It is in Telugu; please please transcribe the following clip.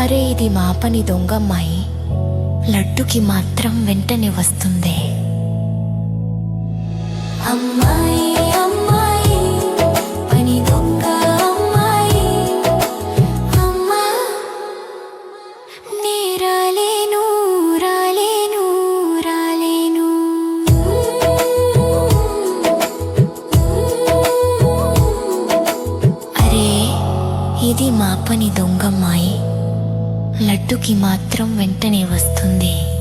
అరే ఇది మా పని దొంగమ్మాయి లడ్డుకి మాత్రం వెంటనే వస్తుంది. అమ్మాయి అమ్మాయి పని దొంగ అమ్మాయి. అమ్మా నే రాలేను రాలేను రాలేను. అరే ఇది మా పని దొంగమ్మాయి. లడ్డుకి మాత్రం వెంటనే వస్తుంది.